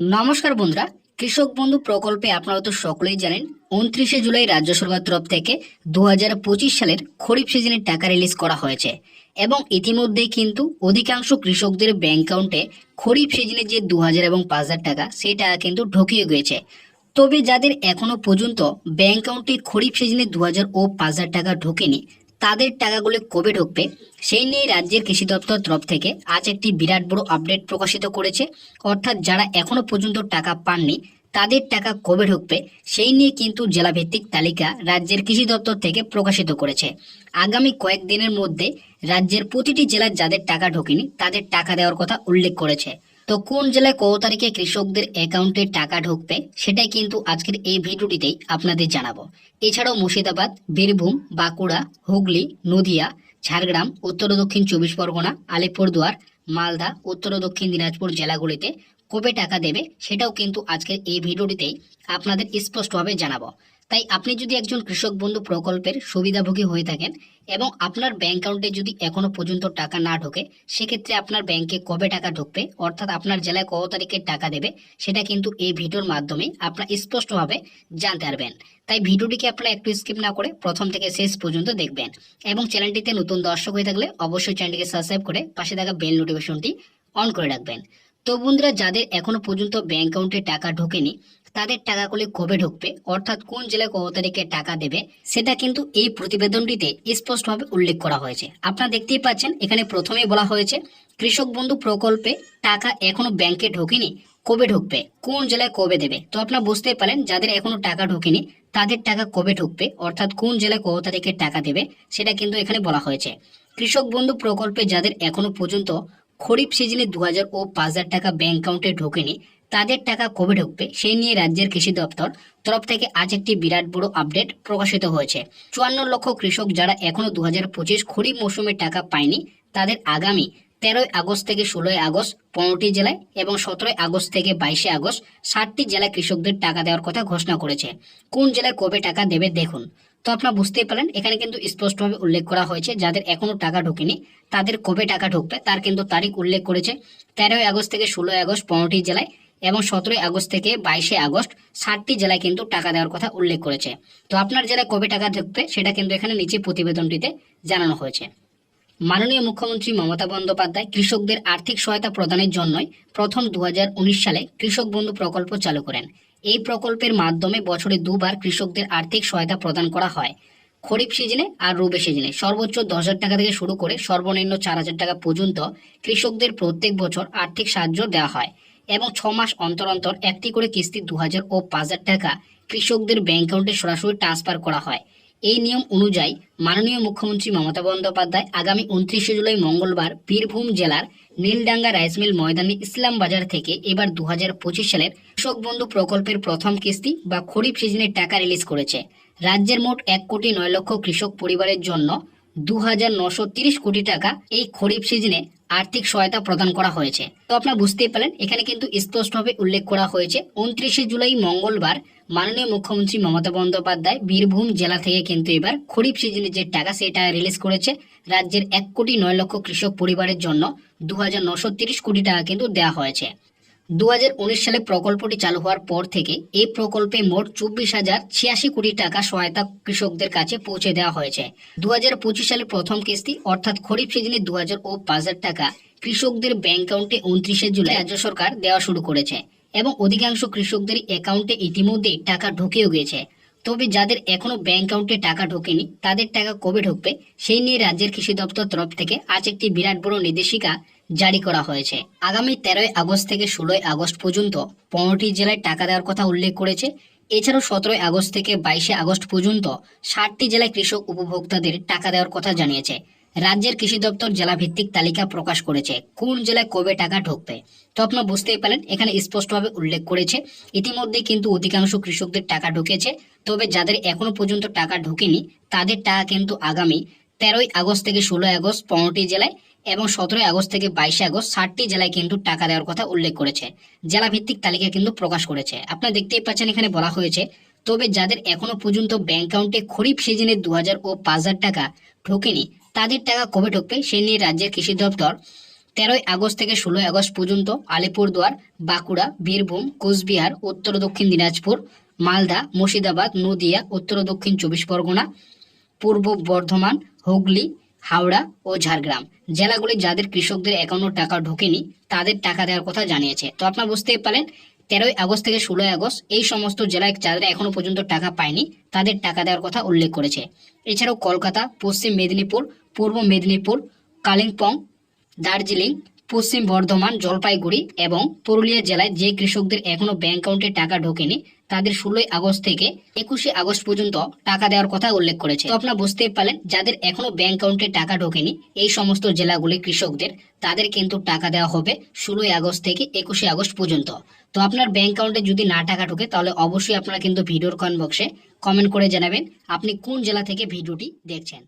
নমস্কার বন্ধুরা, কৃষক বন্ধু প্রকল্পে আপনারা তো সকলেই জানেন, উনত্রিশে জুলাই রাজ্য সরকার তরফ থেকে দু সালের খরিফ সিজনের টাকা রিলিজ করা হয়েছে। এবং ইতিমধ্যে কিন্তু অধিকাংশ কৃষকদের ব্যাংক অ্যাকাউন্টে খরিফ সিজনে যে দু হাজার এবং পাঁচ হাজার টাকা, সেই টাকা কিন্তু ঢুকিয়ে গিয়েছে। তবে যাদের এখনও পর্যন্ত ব্যাংক অ্যাকাউন্টে খরিফ সিজনে দু হাজার ও পাঁচ হাজার টাকা ঢোকেনি তাদের টাকাগুলো কবে ঢুকবে, সেই নিয়ে রাজ্যের কৃষি দপ্তর তরফ থেকে আজ একটি বিরাট বড় আপডেট প্রকাশিত করেছে। অর্থাৎ যারা এখনও পর্যন্ত টাকা পাননি, তাদের টাকা কবে ঢুকবে, সেই নিয়ে কিন্তু জেলাভিত্তিক তালিকা রাজ্যের কৃষি দপ্তর থেকে প্রকাশিত করেছে। আগামী কয়েকদিনের মধ্যে রাজ্যের প্রতিটি জেলার যাদের টাকা ঢোকেনি, তাদের টাকা দেওয়ার কথা উল্লেখ করেছে। তো কোন জেলায় কত তারিখে কৃষকদের অ্যাকাউন্টে টাকা ঢুকবে সেটাই কিন্তু আজকের এই ভিডিওটিতেই আপনাদের জানাব। এছাড়াও মুর্শিদাবাদ, বীরভূম, বাঁকুড়া, হুগলি, নদিয়া, ঝাড়গ্রাম, উত্তর দক্ষিণ চব্বিশ পরগনা, আলিপুরদুয়ার, মালদা, উত্তর দক্ষিণ দিনাজপুর জেলাগুলিতে কবে টাকা দেবে সেটাও কিন্তু আজকের এই ভিডিওটিতেই আপনাদের স্পষ্টভাবে জানাব। তাই আপনি যদি একজন কৃষক বন্ধু প্রকল্পের সুবিধাভোগী হয়ে থাকেন এবং আপনার ব্যাংক অ্যাকাউন্টে যদি এখনও পর্যন্ত টাকা না ঢোকে, সেক্ষেত্রে আপনার ব্যাংকে কবে টাকা ঢুকবে, অর্থাৎ আপনার জেলায় কত তারিখে টাকা দেবে, সেটা কিন্তু এই ভিডিওর মাধ্যমে আপনারা স্পষ্টভাবে জানতে পারবেন। তাই ভিডিওটিকে আপনারা একটু স্কিপ না করে প্রথম থেকে শেষ পর্যন্ত দেখবেন এবং চ্যানেলটিতে নতুন দর্শক হয়ে থাকলে অবশ্যই চ্যানেলটিকে সাবস্ক্রাইব করে পাশে থাকা বেল নোটিফিকেশনটি অন করে রাখবেন। তো বন্ধুরা, যাদের এখনও পর্যন্ত ব্যাংক অ্যাকাউন্টে টাকা ঢোকেনি তাদের টাকাগুলি কবে ঢুকবে, অর্থাৎ কোন জেলায় কত তারিখে টাকা দেবে, সেটা কিন্তু এই প্রতিবেদনটিতে স্পষ্টভাবে উল্লেখ করা হয়েছে। আপনারা দেখতেই পাচ্ছেন, এখানে প্রথমেই বলা হয়েছে, কৃষক বন্ধু প্রকল্পে টাকা এখনও ব্যাংকে ঢোকেনি কবে ঢুকবে। কোন জেলায় কবে দেবে? তো আপনারা বুঝতেই পারেন, যাদের এখনও টাকা ঢোকেনি, তাদের টাকা কবে ঢুকবে, অর্থাৎ কোন জেলায় কত তারিখে টাকা দেবে, সেটা কিন্তু এখানে বলা হয়েছে। কৃষক বন্ধু প্রকল্পে যাদের এখনও পর্যন্ত খরিফ সিজনে দু হাজার ও পাঁচ হাজার টাকা ব্যাংক অ্যাকাউন্টে ঢোকেনি তাদের টাকা কবে ঢুকবে, সেই নিয়ে রাজ্যের কৃষি দপ্তর তরফ থেকে আজ একটি বিরাট বড় আপডেট প্রকাশিত হয়েছে। চুয়ান্ন লক্ষ কৃষক যারা এখনও দু হাজার পঁচিশ খরিফ মৌসুমে টাকা পায়নি, তাদের আগামী তেরোই আগস্ট থেকে ষোলোই আগস্ট, পনেরোটি জেলায় এবং সতেরোই আগস্ট থেকে বাইশে আগস্ট ষাটটি জেলায় কৃষকদের টাকা দেওয়ার কথা ঘোষণা করেছে। কোন জেলায় কবে টাকা দেবে দেখুন। তো আপনারা বুঝতেই পারেন এখানে কিন্তু স্পষ্টভাবে উল্লেখ করা হয়েছে, যাদের এখনও টাকা ঢোকেনি, তাদের কবে টাকা ঢুকবে তার কিন্তু তারিখ উল্লেখ করেছে। তেরোই আগস্ট থেকে ষোলোই আগস্ট, পনেরোটি জেলায় এবং সতেরোই আগস্ট থেকে বাইশে আগস্ট ষাটটি জেলায় কিন্তু টাকা দেওয়ার কথা উল্লেখ করেছে। তো আপনার জেলায় কবে টাকা ঢুকবে সেটা কিন্তু এখানে নিচে প্রতিবেদনটিতে জানানো হয়েছে। মাননীয় মুখ্যমন্ত্রী মমতা বন্দ্যোপাধ্যায় কৃষকদের আর্থিক সহায়তা প্রদানের জন্যই প্রথম দু হাজার উনিশ সালে কৃষক বন্ধু প্রকল্প চালু করেন। এই প্রকল্পের মাধ্যমে বছরে দুবার কৃষকদের আর্থিক সহায়তা প্রদান করা হয়। খরিফ সিজনে আর রবি সিজনে সর্বোচ্চ দশ হাজার টাকা থেকে শুরু করে সর্বনিম্ন চার হাজার টাকা পর্যন্ত কৃষকদের প্রত্যেক বছর আর্থিক সাহায্য দেওয়া হয়। এবং ছ মাস অন্তর অন্তর একটি করে কিস্তি দু হাজার ও পাঁচ হাজার টাকা কৃষকদের ব্যাংক অ্যাকাউন্টে সরাসরি ট্রান্সফার করা হয়। এই নিয়ম অনুযায়ী মাননীয় মুখ্যমন্ত্রী মমতা বন্দ্যোপাধ্যায় আগামী উনত্রিশে জুলাই মঙ্গলবার বীরভূম জেলার নীলডাঙ্গা রাইসমিল ময়দানে ইসলাম বাজার থেকে এবার দু হাজার পঁচিশ সালের কৃষক বন্ধু প্রকল্পের প্রথম কিস্তি বা খরিফ সিজনের টাকা রিলিজ করেছে। রাজ্যের মোট এক কোটি নয় লক্ষ কৃষক পরিবারের জন্য দু কোটি টাকা এই খরিফ সিজনে আর্থিক সহায়তা প্রদান করা হয়েছে। তো আপনারা বুঝতেই পারেন এখানে কিন্তু স্পষ্টভাবে উল্লেখ করা হয়েছে, উনত্রিশে জুলাই মঙ্গলবার মাননীয় মুখ্যমন্ত্রী মমতা বন্দ্যোপাধ্যায় বীরভূম জেলা থেকে কিন্তু এবার খরিফ সিজনের যে টাকা সেটা রিলিজ করেছে, রাজ্যের এক কোটি নয় লক্ষ কৃষক পরিবারের জন্য দু কোটি টাকা কিন্তু দেওয়া হয়েছে। দু সালে প্রকল্পটি চালু হওয়ার পর থেকে এই প্রকল্পে মোট চব্বিশ হাজার ছিয়াশি কোটি টাকা সহায়তা কৃষকদের কাছে পৌঁছে দেওয়া হয়েছে। দু সালে প্রথম কিস্তি, অর্থাৎ খরিফ সিজনে দু ও পাঁচ হাজার টাকা, কৃষকদের ব্যাংক অ্যাকাউন্টে উনত্রিশে জুলাই রাজ্য সরকার দেওয়া শুরু করেছে এবং অধিকাংশ কৃষকদের অ্যাকাউন্টে ইতিমধ্যে টাকা ঢুকেও গিয়েছে। তবে যাদের এখনও ব্যাংক অ্যাকাউন্টে টাকা ঢোকেনি, তাদের টাকা কবে ঢুকবে, সেই নিয়ে রাজ্যের কৃষি দপ্তর তরফ থেকে আজ একটি বিরাট বড় নির্দেশিকা জারি করা হয়েছে। আগামী তেরোই আগস্ট থেকে ষোলোই আগস্ট পর্যন্ত পনেরোটি জেলায় টাকা দেওয়ার কথা উল্লেখ করেছে। এছাড়াও সতেরোই আগস্ট থেকে বাইশে আগস্ট পর্যন্ত ষাটটি জেলায় কৃষক উপভোক্তাদের টাকা দেওয়ার কথা জানিয়েছে। রাজ্যের কৃষি দপ্তর জেলা ভিত্তিক তালিকা প্রকাশ করেছে কোন জেলায় কবে টাকা ঢুকবে। তো আপনারা বুঝতেই পারেন এখানে স্পষ্টভাবে উল্লেখ করেছে। ইতিমধ্যে কিন্তু অধিকাংশ কৃষকদের টাকা ঢুকেছে, তবে যাদের এখনও পর্যন্ত টাকা ঢোকেনি, তাদের টাকা কিন্তু আগামী তেরোই আগস্ট থেকে ষোলোই আগস্ট পনেরোটি জেলায় এবং সতেরোই আগস্ট থেকে বাইশে আগস্ট ষাটটি জেলায় কিন্তু টাকা দেওয়ার কথা উল্লেখ করেছে। জেলা ভিত্তিক তালিকা কিন্তু প্রকাশ করেছে। আপনারা দেখতেই পাচ্ছেন এখানে বলা হয়েছে, তবে যাদের এখনও পর্যন্ত ব্যাংক অ্যাকাউন্টে খরিফ সিজনে দু হাজার ও পাঁচ হাজার টাকা ঢোকেনি, তাদের টাকা কবে ঢুকবে সে নিয়ে রাজ্যের কৃষি দপ্তর তেরোই আগস্ট থেকে ষোলোই আগস্ট পর্যন্ত আলিপুরদুয়ার, বাঁকুড়া, বীরভূম, কোচবিহার, উত্তর দক্ষিণ দিনাজপুর, মালদা, মুর্শিদাবাদ, নদিয়া, উত্তর দক্ষিণ চব্বিশ পরগনা, পূর্ব বর্ধমান, হুগলি হাওড়া ও ঝাড়গ্রাম। জেলাগুলি যাদের কৃষকদের একাউন্ট টাকা ঢোকেনি, তাদের টাকা দেওয়ার কথা জানিয়েছে। তো আপনারা বুঝতেই পারেন তেরোই আগস্ট থেকে ষোলোই আগস্ট এই সমস্ত জেলায় যাদের এখনও পর্যন্ত টাকা পায়নি, তাদের টাকা দেওয়ার কথা উল্লেখ করেছে। এছাড়াও কলকাতা, পশ্চিম মেদিনীপুর, পূর্ব মেদিনীপুর, কালিম্পং, দার্জিলিং পশ্চিম বর্ধমান, জলপাইগুড়ি এবং পুরুলিয়া জেলায় যে কৃষকদের এখনও ব্যাংক অ্যাকাউন্টে টাকা ঢোকেনি, তাদের ষোলোই আগস্ট থেকে একুশে আগস্ট পর্যন্ত টাকা দেওয়ার কথা উল্লেখ করেছে। তো আপনারা বুঝতেই পারলেন, যাদের এখনও ব্যাংক অ্যাকাউন্টে টাকা ঢোকেনি, এই সমস্ত জেলাগুলি কৃষকদের, তাদের কিন্তু টাকা দেওয়া হবে ষোলোই আগস্ট থেকে একুশে আগস্ট পর্যন্ত। তো আপনার ব্যাংক অ্যাকাউন্টে যদি না টাকা ঢোকে, তাহলে অবশ্যই আপনারা কিন্তু ভিডিওর কমেন্ট বক্সে কমেন্ট করে জানাবেন, আপনি কোন জেলা থেকে ভিডিওটি দেখছেন।